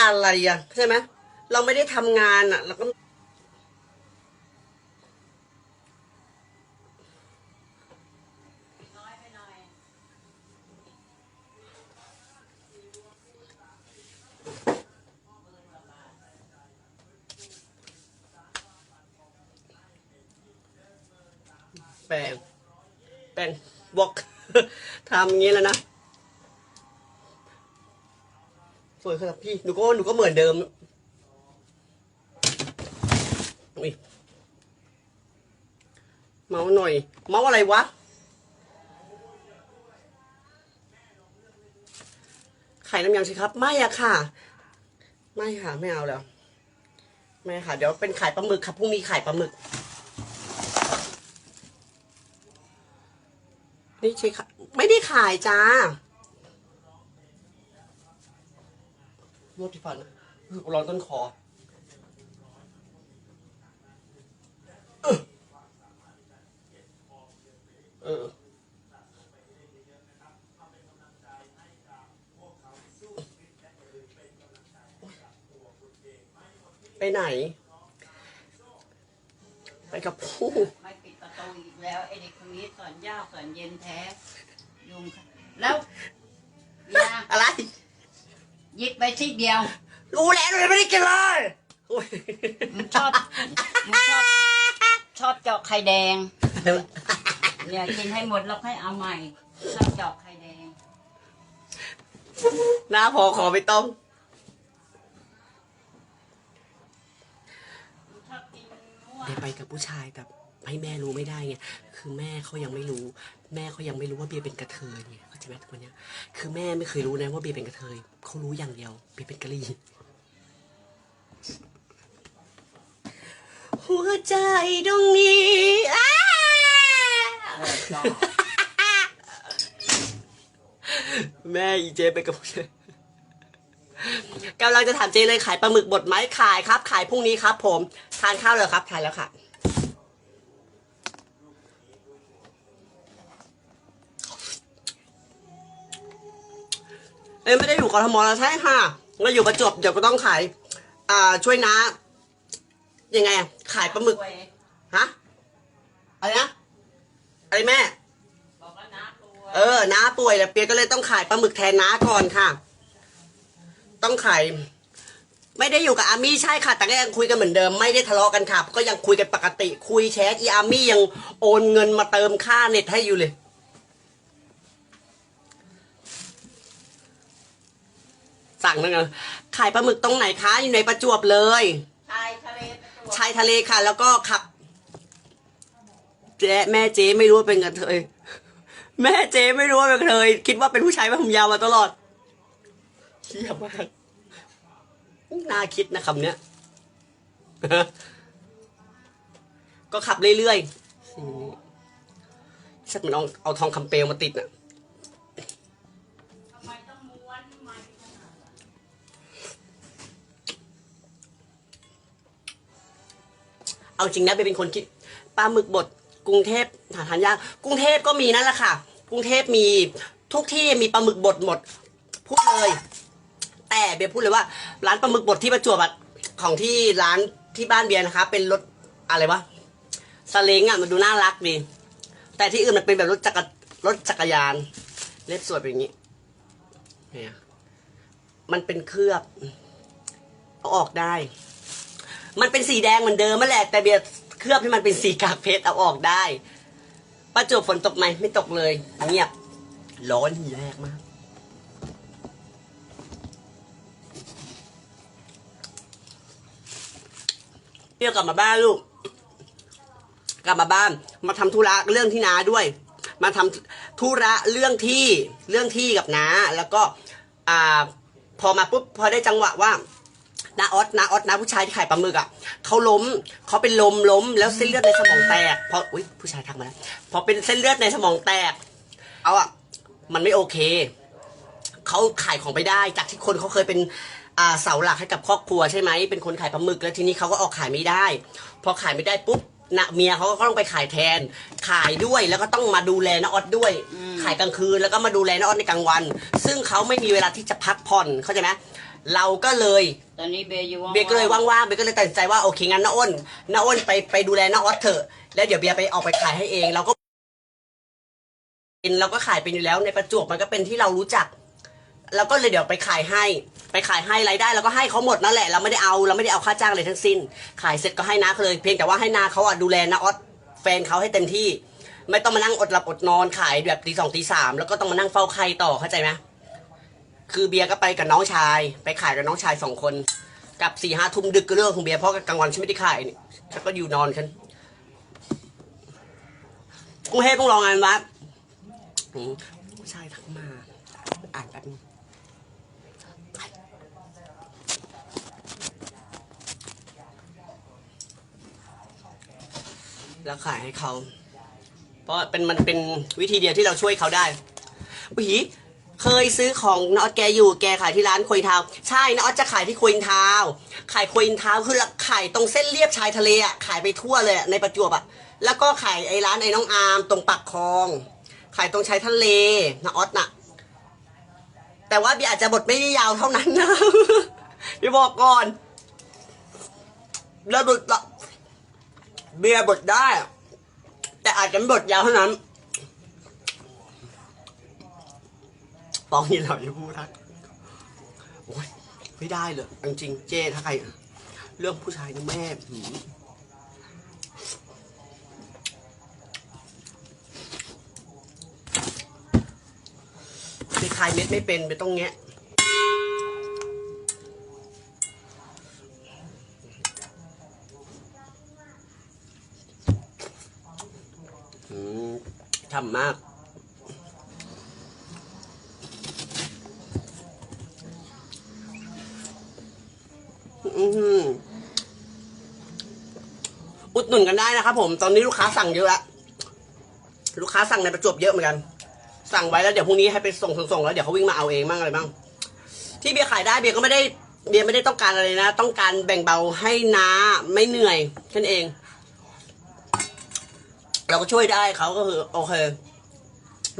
อะไรอะใช่ไหมเราไม่ได้ทำงานอะเราก็น้อยไปหน่อยแปลงแปลงบอกทำอย่างนี้แล้วนะ สวยครับพี่หนูก็หนูก็เหมือนเดิมอุ๊ยเมาหน่อย เมาอะไรวะ ไข่น้ำยำสิครับ ไม่อะค่ะ ไม่ค่ะ ไม่เอาแล้ว ไม่ค่ะ เดี๋ยวเป็นไข่ปลาหมึกครับพรุ่งนี้ไข่ปลาหมึก นี่ใช่ค่ะ ไม่ได้ขายจ้า รวบที่ฟันนะรู้สึกร้อนต้นคอเออเออไปไหน ไปกับผู้ไม่ปิดประตูอีกแล้วไอเด็กคนนี้สอนยากสอนเย็นแท้ยุงค่ะแล้วยา อะไรห ยิบไปที่เดียวรู้แล้วเลยไม่ได้กินเลยโอ้ยมึงชอบมึงชอบ ชอบเจาะไข่แดงเนี่ยกินให้หมดแล้วค่อยเอาใหม่ชอบเจาะไข่แดง น้าพอขอไม่ต้องมึงชอบกินมั่วเบียร์ไปกับผู้ชายแต่ ให้แม่รู้ไม่ได้ไงคือแม่เขายังไม่รู้ แม่เขายังไม่รู้ว่าเบียร์เป็นกระเทยไงเข้าใจไหมทุกคนเนี้ยคือแม่ไม่เคยรู้นะว่าเบียร์เป็นกระเทยเขารู้อย่างเดียวเบียร์เป็นกะหรี่หัวใจตรงนี้อ้าเออเจาะแม่อีเจไปกับผู้ชายกำลังจะถามเจเลยขายปลาหมึกบดไหมขายครับ ขายพรุ่งนี้ครับ ผมทานข้าวเลยครับทานแล้วค่ะ เอ้ยไม่ได้อยู่กทมแล้วใช่ค่ะเราอยู่ประจวบเดี๋ยวก็ต้องขายอ่าช่วยน้ายังไงอะขายปลาหมึกป่วยฮะอะไรนะอะไรแม่ บอกว่าน้าป่วยเออน้าป่วยแล้วเปียก็เลยต้องขายปลาหมึกแทนน้าก่อนค่ะ ต้องขายไม่ได้อยู่กับอามี่ใช่ค่ะ แต่ก็ยังคุยกันเหมือนเดิมไม่ได้ทะเลาะกันค่ะ ก็ยังคุยกันปกติ คุยแชทอีอามี่ยังโอนเงินมาเติมค่าเน็ตให้อยู่เลย สั่งนั่นไงขายปลาหมึกตรงไหนคะ อยู่ในประจวบเลย ชายทะเลประจวบชายทะเลค่ะ แล้วก็ขับเจ๊แม่เจ๊ไม่รู้ว่าเป็นกระเทยแม่เจ๊ไม่รู้ว่าเป็นกระเทยคิดว่าเป็นผู้ชายว่าผมยาวมาตลอดเชี่ยมากน่าคิดนะคำเนี้ยก็ขับเรื่อยๆสักเหมือนเอาเอาทองคำเปลวมาติดน่ะ เอาจริงนะเบเป็นคนคิดปลาหมึกบดกรุงเทพหาทานยากกรุงเทพก็มีนั่นแหละค่ะ กรุงเทพมีทุกที่มีปลาหมึกบดหมดพูดเลย แต่เบียร์พูดเลยว่า ร้านปลาหมึกบดที่ประจวบอะของที่ร้านที่บ้านเบียร์นะคะ เป็นรถอะไรวะสเล้งอะมันดูน่ารักดีแต่ที่อื่นมันเป็นแบบรถจักรรถจักรยาน เล็บสวยเป็นอย่างนี้เนี่ยมันเป็นเคลือบเอาออกได้ มันเป็นสีแดงเหมือนเดิมนั่นแหละ แต่เบียร์เคลือบให้มันเป็นสีกากเพชรเอาออกได้ประจวบฝนตกไหมไม่ตกเลยเงียบร้อนแรงมาก เปรี้ยวกลับมาบ้านลูก กลับมาบ้าน มาทำธุระเรื่องที่น้าด้วย มาทำธุระเรื่องที่เรื่องที่กับน้า แล้วก็ อ่า พอมาปุ๊บพอได้จังหวะว่า นาออสนาออสนาผู้ชายที่ขายปลาหมึกอะเขาล้มเขาเป็นลมล้มแล้วเส้นเลือดในสมองแตกเพราะอุ้ยผู้ชายทักมาแล้วพอเป็นเส้นเลือดในสมองแตก เอาอะมันไม่โอเคเขาขายของไปได้ จากที่คนเขาเคยเป็นอ่าเสาหลักให้กับครอบครัวใช่ไหมเป็นคนขายปลาหมึกแล้วทีนี้เขาก็ออกขายไม่ได้ พอขายไม่ได้ปุ๊บนะเมียเขาก็ต้องไปขายแทน ขายด้วยแล้วก็ต้องมาดูแลนาออสด้วย ขายกลางคืนแล้วก็มาดูแลนาออสในกลางวัน ซึ่งเขาไม่มีเวลาที่จะพักผ่อนเข้าใจไหม เราก็เลยตอนนี้เบย์อยู่างๆเบียร์ก็เลยว่างๆเบียร์ก็เลยตัดสินใจว่าโอเคงั้นน้าอ้นน้าอ้นไปไปดูแลน้าออสเถอะแล้วเดี๋ยวเบียร์ไปออกไปขายให้เองเราก็เป็นเราก็ขายเป็นอยู่แล้วในประจวบมันก็เป็นที่เรารู้จักแล้วก็เลยเดี๋ยวไปขายให้ ไปขายให้รายได้เราก็ให้เขาหมดนั่นแหละเราไม่ได้เอาเราไม่ได้เอาค่าจ้างอะไรทั้งสิ้น ขายเสร็จก็ให้น้าเขาเลย เพียงแต่ว่าให้น้าเขาอะดูแลน้าออสแฟนเขาให้เต็มที่ ไม่ต้องมานั่งอดหลับอดนอนขายแบบตีสองตีสามแล้วก็ต้องมานั่งเฝ้าใครต่อเข้าใจไหม คือเบียร์ก็ไปกับน้องชาย ไปขายกับน้องชายสองคนกลับสี่ห้าทุ่มดึกก็เรื่องของเบียร์เพราะกลางวันฉันไม่ได้ขายนี่ฉันก็อยู่นอนฉันกรุงเทพต้องรองานวัดผู้ชายทักมา อ่านแป๊บนึงแล้วขายให้เขา เพราะเป็นมันเป็นวิธีเดียวที่เราช่วยเขาได้อุย เคยซื้อของนอตแกอยู่แกขายที่ร้านควยทาวใช่นอตจะขายที่ควยทาวขายควยทาวคือขายตรงเส้นเลียบชายทะเลอะขายไปทั่วเลยในประจวบอะแล้วก็ขายไอ้ร้านไอ้น้องอาร์มตรงปากคลอง ขายตรงชายทะเลนะออสน่ะ แต่ว่าเบียร์อาจจะบทไม่ได้ยาวเท่านั้นนะบีบอกก่อนแล้วบทละเบียบทได้ แต่อาจจะไม่บทยาวเท่านั้น ฟองนี่เราอย่พูดทักโอ้ยไม่ได้เลยจริงๆเจ้ถ้าใคร เรื่องผู้ชายนะแม่หืมไปคลายเม็ดไม่เป็นไปต้องแงะทำมาก อือหืออุดหนุนกันได้นะครับผมตอนนี้ลูกค้าสั่งเยอะละลูกค้าสั่งในประจวบเยอะเหมือนกัน สั่งไว้แล้วเดี๋ยวพรุ่งนี้ให้ไปส่งส่งแล้วเดี๋ยวเขาวิ่งมาเอาเองบ้างอะไรบ้างที่เบียร์ขายได้เบียร์ก็ไม่ได้เบียร์ไม่ได้ต้องการอะไรนะ ต้องการแบ่งเบาให้น้าไม่เหนื่อยแค่นั้นเอง เราก็ช่วยได้เขาก็คือโอเค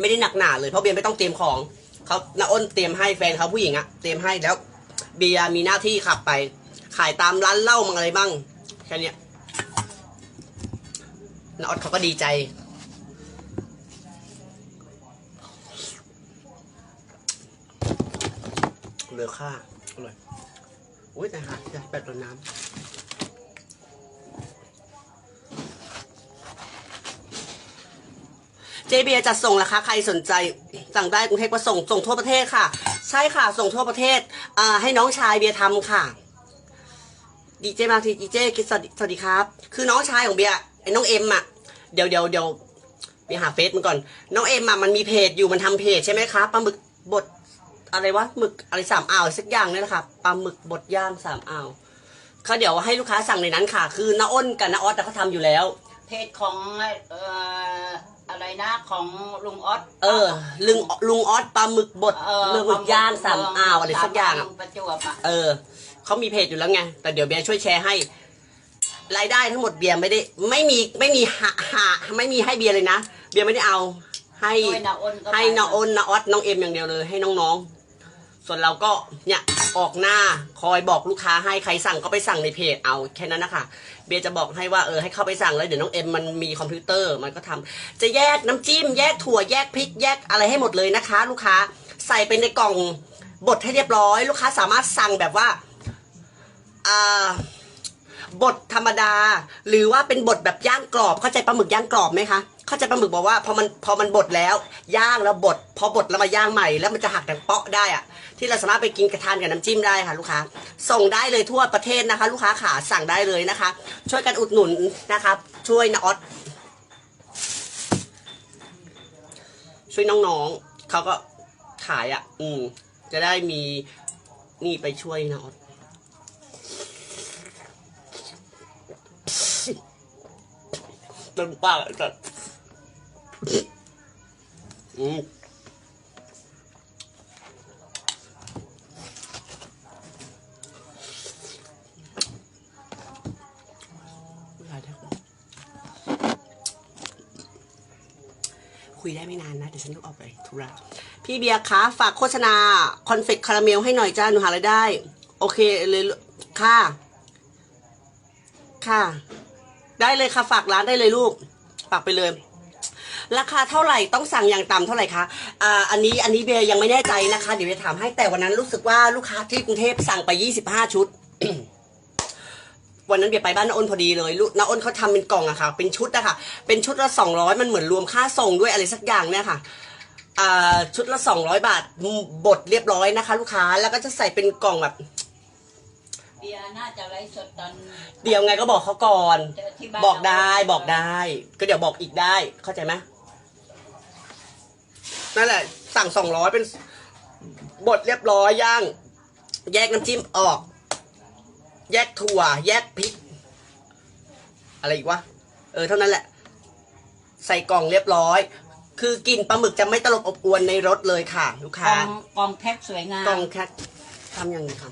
ไม่ได้หนักหนาเลยเพราะเบียร์ไม่ต้องเตรียมของเขาน้าอ้นเตรียมให้แฟนเขาผู้หญิงอะเตรียมให้แล้ว เบียร์มีหน้าที่ขับไป ขายตามร้านเหล้ามังอะไรบ้างแค่เนี้ยน้าออดเขาก็ดีใจ เหลือค่าอร่อยอุ้ยแต่หาจะแปดตัวน้ำเจเบียจะส่งราคาใครสนใจสั่งได้กรุงเทพก็ส่งส่งทั่วประเทศค่ะ ใช่ค่ะส่งทั่วประเทศอ่าให้น้องชายเบียร์ทำค่ะ ดีเจมาทีดีเจสวัสดีสวัสดีครับ คือน้องชายของเบียร์ไอ้น้องเอ็มอะเดี๋ยวเดี๋ยวเดี๋ยวเบียร์หาเฟซมันก่อน น้องเอ็มอะมันมีเพจอยู่มันทำเพจใช่ไหมคะปลาหมึกบดอะไรวะหมึกอะไรสามอ่าวสักอย่างเนี่ยนะคะปลาหมึกบดย่างสามอ่าวเขาเดี๋ยวให้ลูกค้าสั่งในนั้นค่ะ คือน้าอ้นกับน้าออสเขาทำอยู่แล้ว เพจของเอ่ออะไรนะของลุงออสเออลุงลุงออสปลาหมึกบดเออหมึกย่างสามอ่าวอะไรสักอย่างสมอะวประจวบอะเออ เขามีเพจอยู่แล้วไง แต่เดี๋ยวเบียร์ช่วยแชร์ให้ รายได้ทั้งหมดเบียร์ไม่ได้ ไม่มีไม่มีหาหาไม่มีให้เบียร์เลยนะ เบียร์ไม่ได้เอาให้ด้วยนาอ้นก็ให้น้าอ้นน้าออสน้องเอ็มอย่างเดียวเลย ให้น้องๆ ส่วนเราก็เนี่ยออกหน้าคอยบอกลูกค้าให้ใครสั่งก็ไปสั่งในเพจเอาแค่นั้นนะคะเบียร์จะบอกให้ว่าเออให้เข้าไปสั่งแล้วเดี๋ยวน้องเอ็มมันมีคอมพิวเตอร์มันก็ทำจะแยกน้ำจิ้ม แยกถั่วแยกพริกแยกอะไรให้หมดเลยนะคะ ลูกค้าใส่ไปในกล่องบดให้เรียบร้อย ลูกค้าสามารถสั่งแบบว่าอ่า บดธรรมดา หรือว่าเป็นบดแบบย่างกรอบ เข้าใจปลาหมึกย่างกรอบไหมคะเข้าใจปลาหมึกบอกว่าพอมันพอมันบดแล้วย่างแล้วบดพอบดแล้วมาย่างใหม่แล้วมันจะหักแต่เปาะได้อะที่เราสามารถไปกินกระทานกับน้ำจิ้มได้ค่ะลูกค้าส่งได้เลยทั่วประเทศนะคะ ลูกค้าขาสั่งได้เลยนะคะ ช่วยกันอุดหนุนนะคะช่วยนะออสช่วยน้องๆเขาก็ขายอะ อืมจะได้มีนี่ไปช่วยนะออส เต็มปากเลยจ้ะอืมคุยได้ไม่นานนะ เดี๋ยวฉันต้องออกไปธุระพี่เบียร์คะฝากโฆษณา คอนเฟกคาราเมลให้หน่อยจ้า หนูหารายได้ โอเคเลยค่ะ ค่ะ ได้เลยค่ะฝากร้านได้เลยลูกฝากไปเลย ราคาเท่าไหร่ต้องสั่งอย่างต่ำเท่าไหร่คะอ่าอันนี้อันนี้เบียร์ยังไม่แน่ใจนะคะ เดี๋ยวเบียถามให้แต่วันนั้นรู้สึกว่าลูกค้าที่กรุงเทพสั่งไปยี่สิบห้าชุด วันนั้นเบียร์ไปบ้านน้าอ้นพอดีเลยลูกน้าอ้นเขาทำเป็นกล่องอะค่ะ เป็นชุดอะค่ะ เป็นชุดละสองร้อยมันเหมือนรวมค่าส่งด้วยอะไรสักอย่างเนี่ยค่ะชุดละสองร้อยบาทบดเรียบร้อยนะคะ ลูกค้าแล้วก็จะใส่เป็นกล่องแบบ เบียร์น่าจะไลฟ์สดตอนเดี๋ยวไงก็บอกเขาก่อน เจอที่บ้านบอกได้บอกได้ ก็เดี๋ยวบอกอีกได้ เข้าใจไหมนั่นแหละ สั่งสองร้อยเป็นบดเรียบร้อยย่าง แยกน้ำจิ้มออก แยกถั่ว แยกพริก อะไรอีกวะเออเท่านั้นแหละ ใส่กล่องเรียบร้อย คือกลิ่นปลาหมึกจะไม่ตลบอบอวนในรถเลยค่ะ ลูกกค้าองกองแพ็คสวยงามกล่องแค่ทำอย่างนี้ค่ะ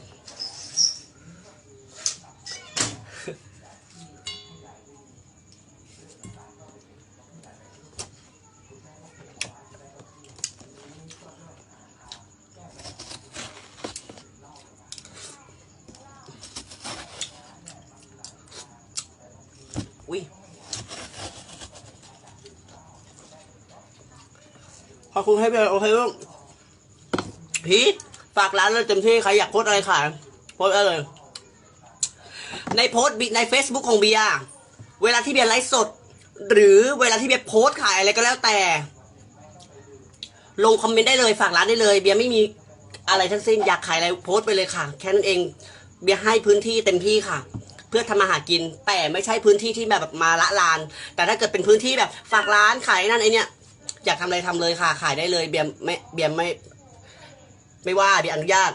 ขอบคุณให้ไปโอเคลูกพีทฝากร้านเลยเต็มที่ใครอยากโพสอะไรขายโพสได้เลย ในโพสบิใน Facebook ของเบียร์เวลาที่เบียร์ไลฟ์สด หรือเวลาที่เบียร์โพสขายอะไรก็แล้วแต่ ลงคอมเมนต์ได้เลยฝากร้านได้เลย เบียร์ไม่มีอะไรทั้งสิ้นอยากขายอะไรโพสไปเลยค่ะ แค่นั้นเอง เบียร์ให้พื้นที่เต็มที่ค่ะ เพื่อทำมาหากินแต่ไม่ใช่พื้นที่ที่แบบมาละลาน แต่ถ้าเกิดเป็นพื้นที่แบบฝากร้านขายนั่นไอเนี้ย อยากทำอะไรทำเลยค่ะ ขายได้เลยเบียมไม่เบียมไม่ ไม่ว่าเบียวอนุญาต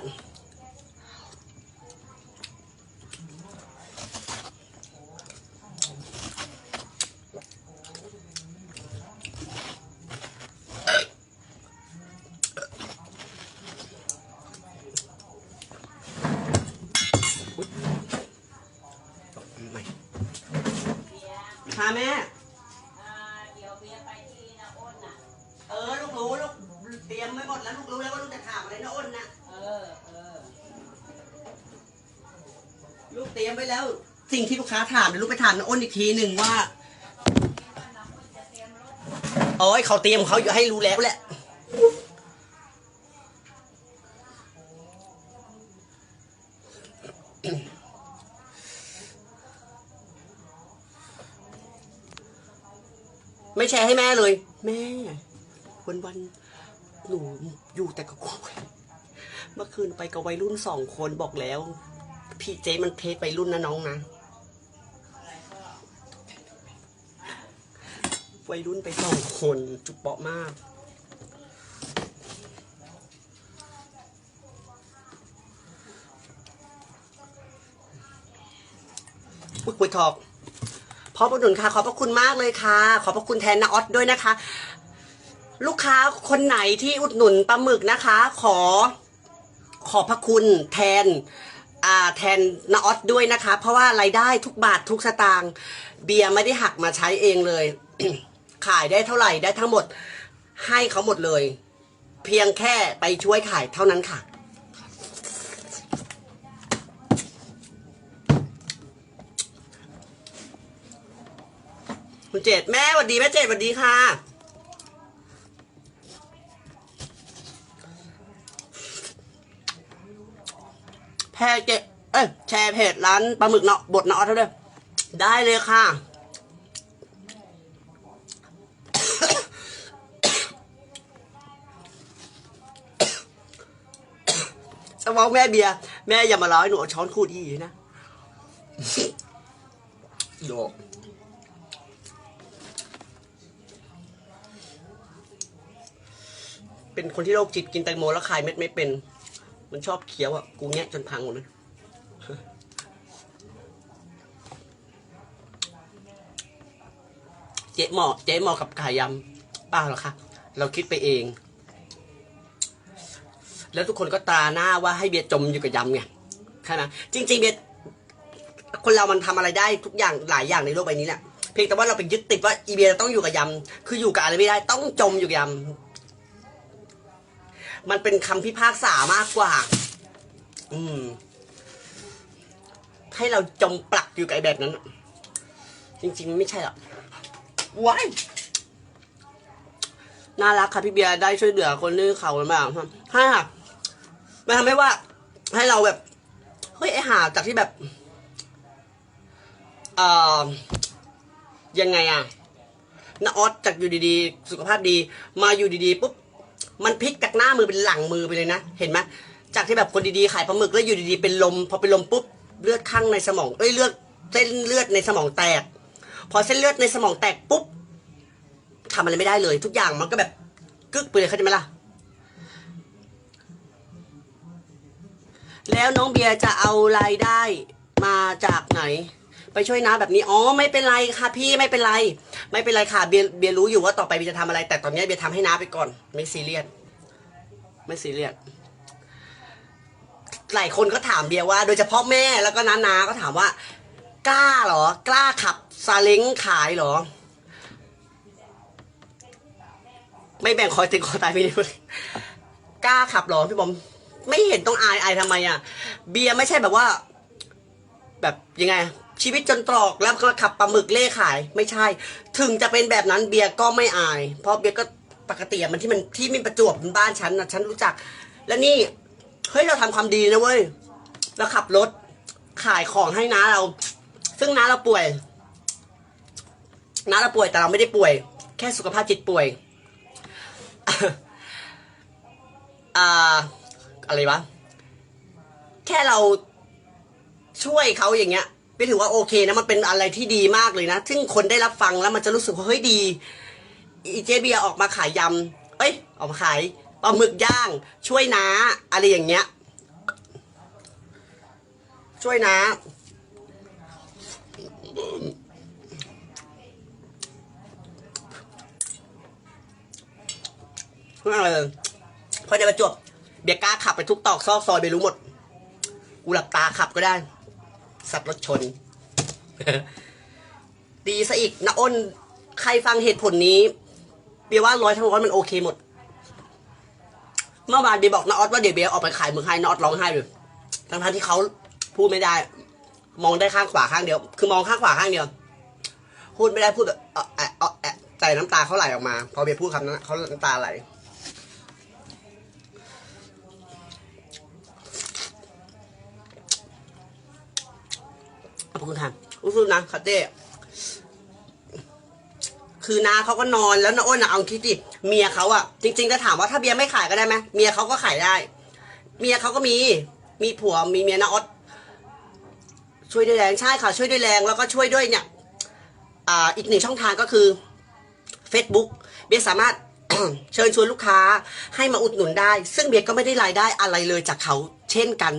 ไม่ค่ะแม่ อ่าเดี๋ยวเบียร์ไปที่นาอ้นน่ะ เออ ลูกรู้ลูกเตรียมไว้หมดแล้วลูกรู้แล้วว่าลูกจะถามอะไรนะอ้นนะ เออเออ ลูกเตรียมไว้แล้ว สิ่งที่ลูกค้าถามเดี๋ยวลูกไปถามนะอ้นอีกทีหนึ่งว่าโอ้ยเขาเตรียมเขาอยู่ให้รู้แล้วแหละไม่แชร์ให้แม่เลย แม่ วันวันหนูอยู่แต่กับคุยเมื่อคืนไปกับวัยรุ่นสองคนบอกแล้ว พี่เจ๊มันเพจวัยรุ่นนะน้องนะวัยรุ่นไปสองคนจุบเปาะมาก ปุกปุยทอกพอประดุนค่ะ ขอบพระคุณมากเลยค่ะ ขอบพระคุณแทนนาออสด้วยนะคะ ลูกค้าคนไหนที่อุดหนุนปลาหมึกนะคะ ขอขอบพระคุณแทน แทนนาออสด้วยนะคะ เพราะว่ารายได้ทุกบาททุกสตางค์เบียร์ไม่ได้หักมาใช้เองเลย ขายได้เท่าไหร่ได้ทั้งหมดให้เขาหมดเลย เพียงแค่ไปช่วยขายเท่านั้นค่ะ คุณเจดแม่สวัสดีแม่เจดสวัสดีค่ะ รเจเอ้ยแชร์เพจร้านปลาหมึกเนาะบดเนาะเท่าเด้อได้เลยค่ะสมองแม่เบียร์แม่อย่ามาเล่าให้หนูเอาช้อนคูดอีนะโยกเป็นคนที่โรคจิตกินแตงโมแล้วคายเม็ดไม่เป็น มันชอบเคี้ยวอะ กูแงะจนพังหมดเลยเจ๊หมาะเจ๊หมาะกับขายยำเปล่าหรอกค่ะเราคิดไปเอง แล้วทุกคนก็ตาหน้าว่าให้เบียร์จมอยู่กับยำไงใช่ไหมจริง ๆ เบียร์คนเรามันทำอะไรได้ทุกอย่างหลายอย่างในโลกใบนี้แหละเพียงแต่ว่าเราไปยึดติดว่าอีเบียร์ต้องอยู่กับยำคืออยู่กับอะไรไม่ได้ต้องจมอยู่กับยำ มันเป็นคำพิพากษามากกว่า อืม ให้เราจมปลักอยู่กับไอ้แบบนั้น จริง ๆ ไม่ใช่หรอกว้ายน่ารักค่ะพี่เบียร์ได้ช่วยเหลือคนที่เขาลำบากครับห้ามันทำให้ว่า ให้เราแบบเฮ้ยไอหาจากที่แบบเอ่อยังไงอะนาออสจากอยู่ดีๆ สุขภาพดี มาอยู่ดีๆปุ๊บ มันพลิกจากหน้ามือเป็นหลังมือไปเลยนะ เห็นไหมจากที่แบบคนดีๆขายปลาหมึกแล้วอยู่ดีๆเป็นลม พอเป็นลมปุ๊บเลือดข้างในสมองเอ้ยเลือดเส้นเลือดในสมองแตก พอเส้นเลือดในสมองแตกปุ๊บทำอะไรไม่ได้เลย ทุกอย่างมันก็แบบกึกไปเลยเข้าใจไหมล่ะ แล้วน้องเบียร์จะเอารายได้มาจากไหน ไปช่วยน้าแบบนี้อ๋อไม่เป็นไรค่ะพี่ไม่เป็นไร ไม่เป็นไรค่ะเบียร์เบียรู้อยู่ว่าต่อไปเบียร์จะทำอะไร แต่ตอนนี้เบียร์ทำให้น้าไปก่อน ไม่ซีเรียสไม่ซีเรียสหลายคนก็ถามเบียร์ว่า โดยเฉพาะแม่แล้วก็น้านาก็ถามว่า กล้าเหรอ กล้าขับซาเล้งขายเหรอ ไม่แบ่งคอยติงคอตายไม่ได้กล้าขับเหรอพี่บอมไม่เห็นต้องอายอายทำไมอะ เบียร์ไม่ใช่แบบว่า แบบยังไง ชีวิตจนตรอกแล้วก็ขับปลาหมึกเล่ขายไม่ใช่ ถึงจะเป็นแบบนั้นเบียร์ก็ไม่อาย เพราะเบียร์ก็ปกติอะมันที่มันที่มันประจวบมันบ้านฉันนะฉันรู้จัก แล้วนี่เฮ้ยเราทำความดีนะเว้ยเราขับรถขายของให้น้าเรา ซึ่งน้าเราป่วยน้าเราป่วยแต่เราไม่ได้ป่วย แค่สุขภาพจิตป่วยอ่าอะไรวะ แค่เราช่วยเขาอย่างเงี้ย ไม่ถือว่าโอเคนะมันเป็นอะไรที่ดีมากเลยนะ ซึ่งคนได้รับฟังแล้วมันจะรู้สึกว่าเฮ้ยดี อีเจเบียออกมาขายยำเอ้ย ออกมาขายปลาหมึกย่าง ช่วยน้าอะไรอย่างเงี้ย ช่วยน้าเออพอจะประจวบเบียก้าขับไปทุกตอกซอกซอยไปรู้หมด กูหลับตาขับก็ได้ สับรถชน ดีซะอีกนะอ้น ใครฟังเหตุผลนี้ เบียร์ว่าร้อยทั้งร้อยมันโอเคหมด เมื่อวานเบียร์บอกนะออสว่าเดี๋ยวเบียร์ออกไปขายเมืองไทยนะออสร้องไห้เลยทั้งๆที่เขาพูดไม่ได้ มองได้ข้างขวาข้างเดียว คือมองข้างขวาข้างเดียว พูดไม่ได้พูดแบบเออแอะเออแอะแต่น้ำตาเขาไหลออกมา พอเบียร์พูดคำนั้นเขาน้ำตาไหล ขอบคุณค่ะรู้ๆนะคาเต้คือนาเขาก็นอนแล้วนาอ้นนะเอาคิดดิเมียเขาอะจริงๆถ้าถามว่าถ้าเบียร์ไม่ขายก็ได้ไหมเมียเขาก็ขายได้ เมียเขาก็มีมีผัวมีเมียนาออสช่วยด้วยแรงใช่ค่ะ ช่วยด้วยแรงแล้วก็ช่วยด้วยเนี่ยอ่าอีกหนึ่งช่องทางก็คือ Facebook เบียร์สามารถเชิญชวนลูกค้าให้มาอุดหนุนได้ ซึ่งเบียร์ก็ไม่ได้รายได้อะไรเลยจากเขาเช่นกัน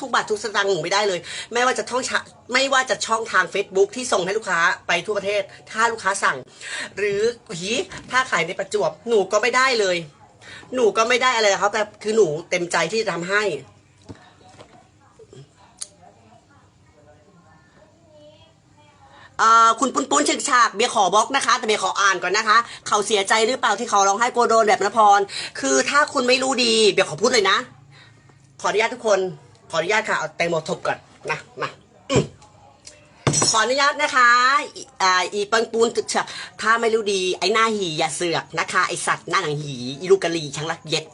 ทุกบาททุกสตางค์หนูไม่ได้เลย ไม่ว่าจะท่องชะไม่ว่าจะช่องทาง Facebook ที่ส่งให้ลูกค้าไปทั่วประเทศ ถ้าลูกค้าสั่ง หรือหีถ้าขายในประจวบหนูก็ไม่ได้เลย หนูก็ไม่ได้อะไรนะครับแต่คือหนูเต็มใจที่จะทำให้คุณปุ้นปุ้นฉึกฉากเบียร์ขอบล็อกนะคะ แต่เบียร์ขออ่านก่อนนะคะ เขาเสียใจหรือเปล่าที่เขาร้องไห้โกโดนแบบนพร คือถ้าคุณไม่รู้ดี เบียร์ขอพูดเลยนะ ขออนุญาตทุกคน ขออนุญาตค่ะเอาแตงโมทบก่อนนะมาขออนุญาตนะคะอีอ่าอีปังปูนตึกฉะถ้าไม่รู้ดีไอ้หน้าหีอย่าเสือกนะคะ ไอสัตว์หน้าหนังหีอีลูกกะลีช่างรักเย็ด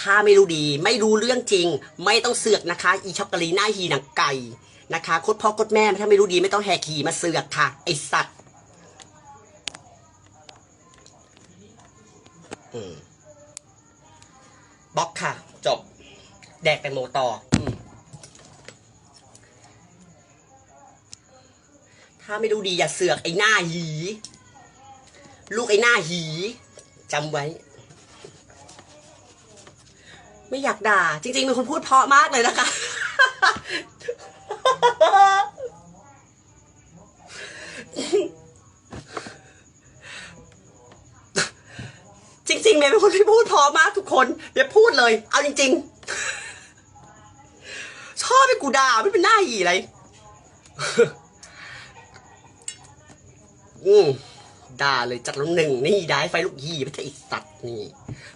ถ้าไม่รู้ดีไม่รู้เรื่องจริง ไม่ต้องเสือกนะคะ อีช็อกโกแลตหน้าหีหนังไก่นะคะโคตรพ่อโคตรแม่ถ้าไม่รู้ดีไม่ต้องแหกขี่มาเสือกค่ะ ไอสัตว์อืมบล็อกค่ะ จบ แดกแตงโมต่ออืถ้าไม่รู้ดีอย่าเสือกไอ้หน้าหี ลูกไอ้หน้าหีจำไว้ ไม่อยากด่า จริงๆเป็นคนพูดเพาะมากเลยนะคะ จริงๆเมย์เป็นคนที่พูดเพอมากทุกคนเดี๋ยวพูดเลย เอาจริง ๆ ชอบให้กูด่าไม่เป็นหน้าหีอะไรอืมด่าเลยจัดลงหนึ่งนี่ได้ไฟลูกหีไม่ใช่ไอีสัตว์นี่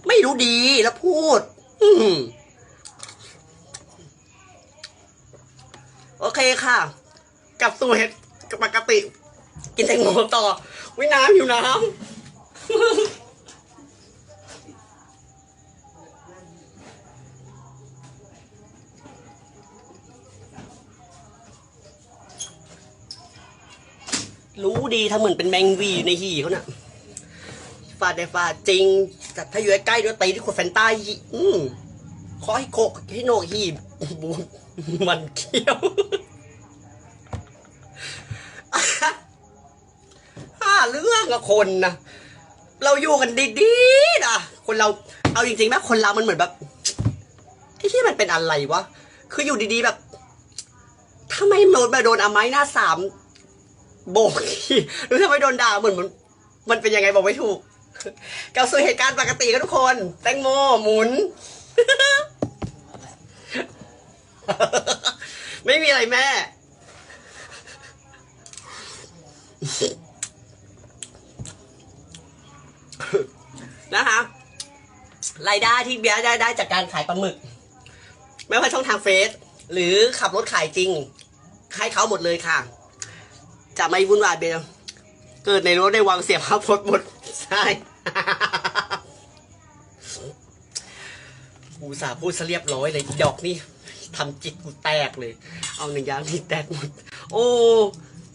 ไม่รู้ดีแล้วพูด อืมโอเคค่ะ กลับสู่เห็ดปกติ กินแตงโมต่อวิน้ำอยู่น้ำ รู้ดีถ้าเหมือนเป็นแมงวีในหีเขาเน่ะฟาดได้ฟาดจริงแต่ถ้าอยู่ใกล้ๆด้วยตีที่ขวดแฟนต้าหีอืมขอให้โคกให้โนกหีบบูมันเคี้ยวห้าเรื่องกับคนนะเราอยู่กันดีๆนะคนเราเอาจริงๆไหมคนเรามันเหมือนแบบไอ้ที่มันเป็นอะไรวะ คืออยู่ดีๆแบบถ้าไม่โดนมาโดนอาไม้หน้าสาม โบกทีหรือถ้าไม่โดนด่าเหมือนมันมันเป็นยังไงบอกไม่ถูกกลับสู่เหตุการณ์ปกติกันทุกคน แตงโมหมุน ไม่มีอะไรแม่ นะคะรายได้ที่เบียร์ได้ได้จากการขายปลาหมึก ไม่ว่าช่องทางเฟซหรือขับรถขายจริง ให้เขาหมดเลยค่ะ จะไม่วุ่นวายเบียร์เกิดในรถได้วางเสียบพับรถหมดใช่กูสาพูดซะเรียบร้อยเลยดอกนี่ทำจิตกูแตกเลย เอาหนึ่งอย่างนี่แตกหมด โอ้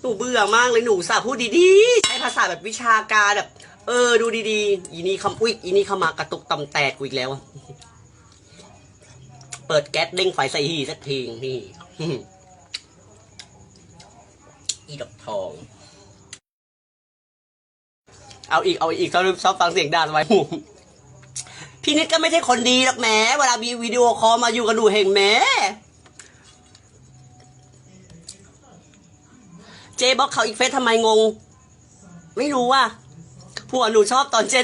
หนูเบื่อมากเลยหนูสาพูดดีๆ ใช้ภาษาแบบวิชาการแบบ เออดูดีๆ อีนี่คำอุ้ยอีนี่เข้ามากระตุกตำแตกกูอีกแล้ว เปิดแก๊สเด้งไฟใส่หีสักทีนี่ อีดอกทอง เอาอีก เอาอีกชอบชอบฟังเสียงด่าทำไมพี่นิดก็ไม่ใช่คนดีหรอกแหมเวลามีวิดีโอคอลมาอยู่กับหนูเห็นแหมเจบล็อกเขาอีกเฟซทำไมงง ไม่รู้ว่าผัวหนูชอบตอนเจด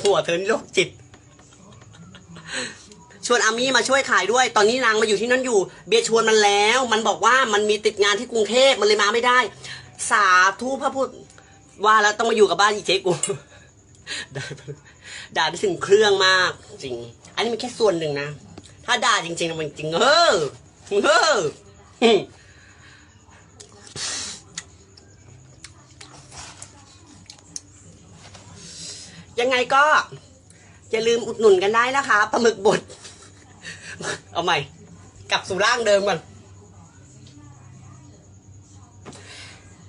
ผัวเธอโรคจิต ชวนอามี่มาช่วยขายด้วย ตอนนี้นางมาอยู่ที่นั่นอยู่ เบียร์ชวนมันแล้ว มันบอกว่ามันมีติดงานที่กรุงเทพมันเลยมาไม่ได้ สาธุพระพุทธว่าแล้วต้องมาอยู่กับบ้านอีเจ๊กูด่าด่าได้ถึงเครื่องมากจริง อันนี้มันแค่ส่วนหนึ่งนะ ถ้าด่าจริงๆมันจริงเออเออหึยังไงก็อย่าลืมอุดหนุนกันได้นะคะปลาหมึกบด เอาใหม่ กลับสู่ร่างเดิมก่อน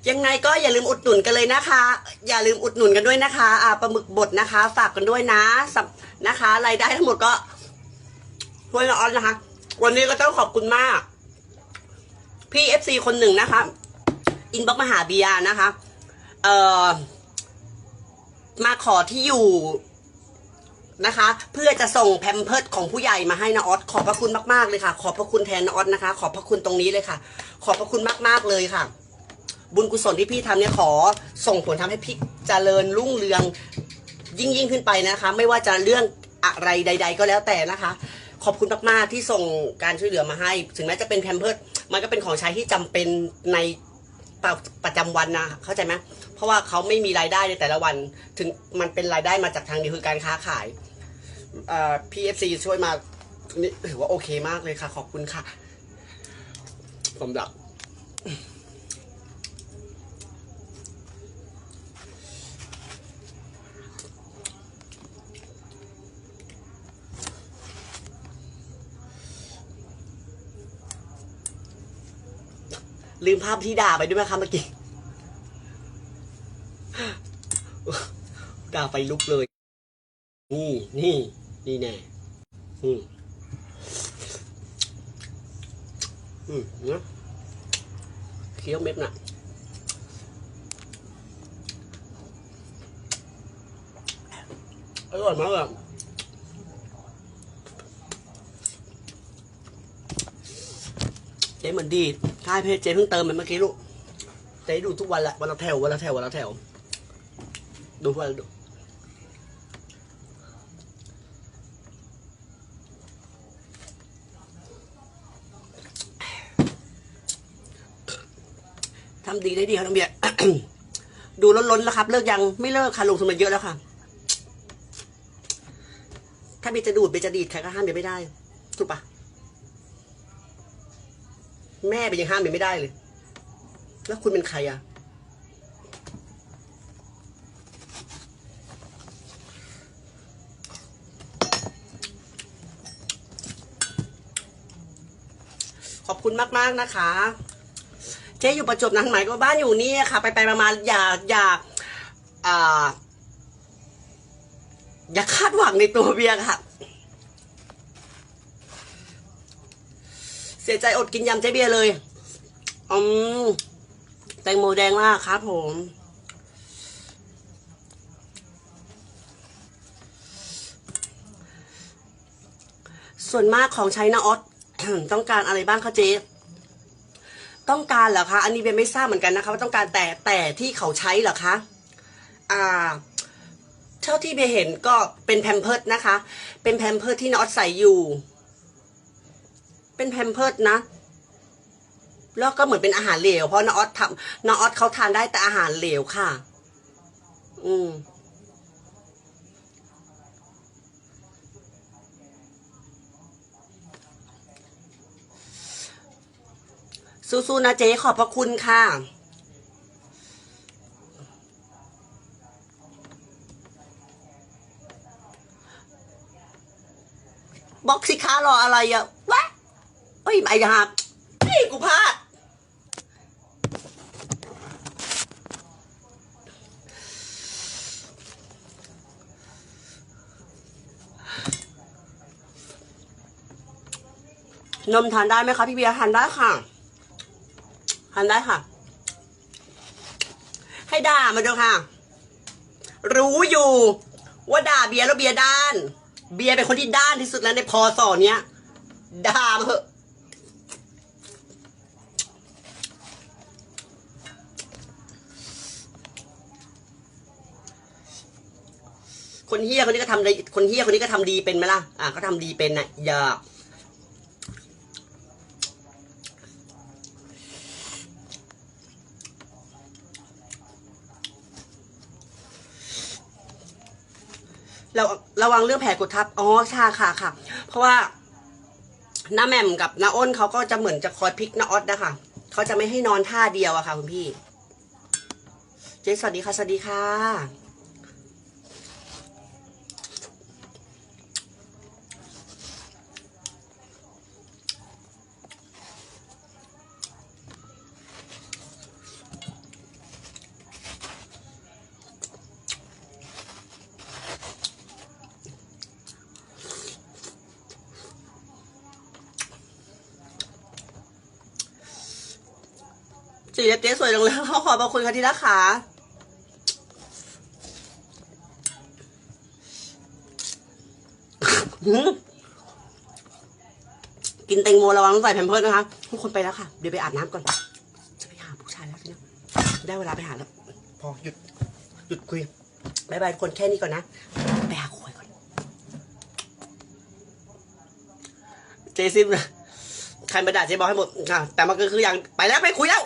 ยังไงก็อย่าลืมอุดหนุนกันเลยนะคะ อย่าลืมอุดหนุนกันด้วยนะคะอ่าปลาหมึกบดนะคะ ฝากกันด้วยนะสับนะคะรายได้ทั้งหมดก็ช่วยละออนนะคะ วันนี้ก็ต้องขอบคุณมาก พี่เอฟซีคนหนึ่งนะคะ อินบ็อกมาหาเบียร์นะคะ เอ่อมาขอที่อยู่ นะคะ เพื่อจะส่งแพมเพิร์ดของผู้ใหญ่มาให้นะออสขอบพระคุณมากๆเลยค่ะ ขอบพระคุณแทนนะออสนะคะ ขอบพระคุณตรงนี้เลยค่ะ ขอบพระคุณมากๆเลยค่ะ บุญกุศลที่พี่ทำเนี่ยขอส่งผลทำให้พี่เจริญรุ่งเรืองยิ่งยิ่งขึ้นไปนะคะ ไม่ว่าจะเรื่องอะไรใด ๆ ก็แล้วแต่นะคะ ขอบคุณมากๆที่ส่งการช่วยเหลือมาให้ ถึงแม้จะเป็นแพมเพิร์ดมันก็เป็นของใช้ที่จำเป็นในประประจำวันนะเข้าใจไหมเพราะว่าเขาไม่มีรายได้ในแต่ละวัน ถึงมันเป็นรายได้มาจากทางเดียวคือการค้าขาย เอ่อ PFC ช่วยมานี่ถือว่าโอเคมากเลยค่ะ ขอบคุณค่ะสำหรับลืมภาพที่ด่าไปด้วยไหมคะเมื่อกี้ ด่าไปลุกเลย นี่นี่ นี่แน่ อืมอืมเนาะเคี้ยวเม็ดน่ะอร่อยมากอะเจ๊เหมือนดีดใช่เพจเจ๊เพิ่งเติมไปเมื่อกี้ลูกเจ๊ดูทุกวันแหละวันละแถววันละแถววันละแถว ดูวันดู ทำดีได้ดีครับน้องเบียร์ดูล้นๆแล้วครับ เลิกยังไม่เลิกค่ะลงทุนมาเยอะแล้วค่ะ ถ้าเบียร์จะดูดเบียร์จะดีดใครก็ห้ามเบียร์ไม่ได้ถูกปะแม่ไปยังห้ามยังไม่ได้เลย แล้วคุณเป็นใครอะขอบคุณมาก ๆ นะคะ จ๊อยู่ประจวบนั้นหมายก็บ้านอยู่นี่ค่ะ ไปไปๆมาๆอย่าอย่าอ่าอย่าคาดหวังในตัวเบียร์ค่ะ เสียใจอดกินยำเจ๊เบียร์เลยอืมแตงโมแดงมากครับผมส่วนมากของใช้นะออสต้องการอะไรบ้างคะเจ๊ ต้องการเหรอคะอันนี้เบนไม่ทราบเหมือนกันนะคะว่าต้องการแต่แต่ที่เขาใช้เหรอคะอ่าเท่าที่เบยเห็นก็เป็นแพมเพิร์ดนะคะ เป็นแพมเพิร์ดที่นออสใส่อยู่ เป็นแพมเพิร์ดนะแล้วก็เหมือนเป็นอาหารเหลวเพราะนออสทำนออสเขาทานได้แต่อาหารเหลวค่ะ อืม สู้ๆนะเจ๊ขอบพระคุณค่ะ บอกสิคะรออะไรอะวะเฮ้ยไอ้หับนี่กูพลาดนมทานได้ไหมคะพี่เบียร์ทานได้ค่ะ ทานได้ค่ะ ให้ด่ามาเถอะค่ะ รู้อยู่ ว่าด่าเบียร์แล้วเบียร์ด้าน เบียร์เป็นคนที่ด้านที่สุดแล้วในพอสอเนี้ยด่ามาเถอะคนเฮียคนนี้ก็ทำดีคนเฮียคนนี้ก็ทำดีเป็นไหมล่ะ อะก็ทำดีเป็นนะอย่า เราระวังเรื่องแผลกดทับ อ๋อใช่ค่ะค่ะ เพราะว่าน้าแหม่มกับน้าอ้นเขาก็จะเหมือนจะคอยพลิกน้าออสนะคะเขาจะไม่ให้นอนท่าเดียวอะค่ะคุณพี่ เจ๊สวัสดีค่ะ สวัสดีค่ะ สีเล็บเจ๊สวยจังเลยขอขอบพระคุณค่ะที่รักขาหืมกินแตงโมระวังต้องใส่แผ่นเพิร์ดนะคะทุกคนไปแล้วค่ะ เดี๋ยวไปอาบน้ำก่อน จะไปหาผู้ชายแล้วทีนี้ได้เวลาไปหาแล้ว พอหยุด หยุดคุยบายบายทุกคนแค่นี้ก่อนนะ ไปหาคุยก่อน เจซิมนะใครมาด่าเจ๊บอกให้หมดค่ะแต่มันก็คืออย่างไปแล้วไปคุยแล้ว